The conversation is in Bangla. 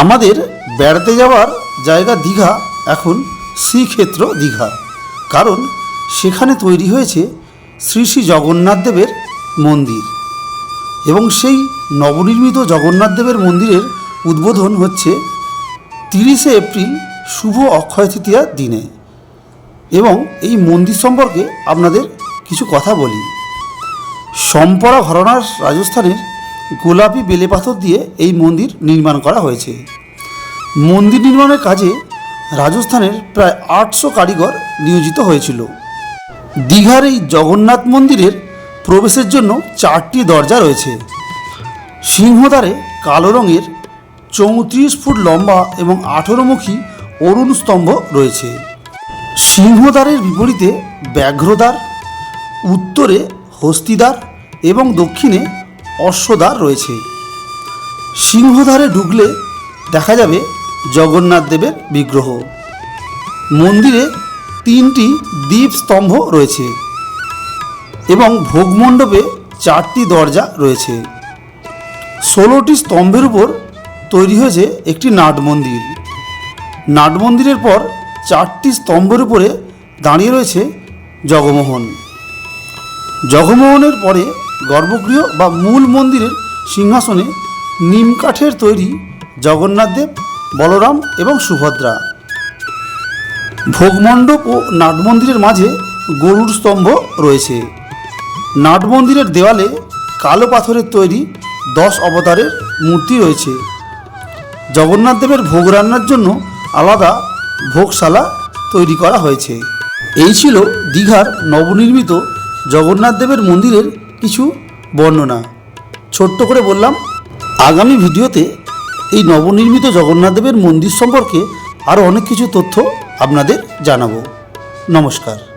আমাদের বেড়াতে যাওয়ার জায়গা দীঘা, এখন শ্রীক্ষেত্র দীঘা। কারণ সেখানে তৈরি হয়েছে শ্রী শ্রী জগন্নাথ দেবের মন্দির এবং সেই নবনির্মিত জগন্নাথ দেবের মন্দিরের উদ্বোধন হচ্ছে তিরিশে এপ্রিল শুভ অক্ষয় তৃতীয়ার দিনে। এবং এই মন্দির সম্পর্কে আপনাদের কিছু কথা বলি। সম্পরা ঘরানার রাজস্থানের গোলাপি বেলে পাথর দিয়ে এই মন্দির নির্মাণ করা হয়েছে। মন্দির নির্মাণের কাজে রাজস্থানের প্রায় আটশো কারিগর নিয়োজিত হয়েছিল। দীঘার এই জগন্নাথ মন্দিরের প্রবেশের জন্য চারটি দরজা রয়েছে। সিংহদ্বারে কালো রঙের চৌত্রিশ ফুট লম্বা এবং আঠেরোমুখী অরুণ স্তম্ভ রয়েছে। সিংহদ্বারের বিপরীতে ব্যাঘ্রদ্বার, উত্তরে হস্তিদ্বার এবং দক্ষিণে অশ্বদ্বার রয়েছে। সিংহদ্বারে ঢুকলে দেখা যাবে জগন্নাথ দেবের বিগ্রহ। মন্দিরে তিনটি দ্বীপ স্তম্ভ রয়েছে এবং ভোগমণ্ডপে চারটি দরজা রয়েছে। ষোলোটি স্তম্ভের উপর তৈরি হয়েছে একটি নাট মন্দির। নাট মন্দিরের পর চারটি স্তম্ভের উপরে দাঁড়িয়ে রয়েছে জগমোহন। জগমোহনের পরে গর্ভগৃহ বা মূল মন্দিরের সিংহাসনে নিমকাঠের তৈরি জগন্নাথদেব বলরাম এবং সুভদ্রা। ভোগমণ্ডপ ও নাট মন্দিরের মাঝে গরুর স্তম্ভ রয়েছে। নাট মন্দিরের দেওয়ালে কালো পাথরের তৈরি দশ অবতারের মূর্তি রয়েছে। জগন্নাথদেবের ভোগ রান্নার জন্য আলাদা ভোগশালা তৈরি করা হয়েছে। এই ছিল দীঘার নবনির্মিত জগন্নাথদেবের মন্দিরের কিছু বর্ণনা। ছোট্ট করে বললাম, আগামী ভিডিওতে এই নবনির্মিত জগন্নাথদেবের মন্দির সম্পর্কে আরও অনেক কিছু তথ্য আপনাদের জানাব। নমস্কার।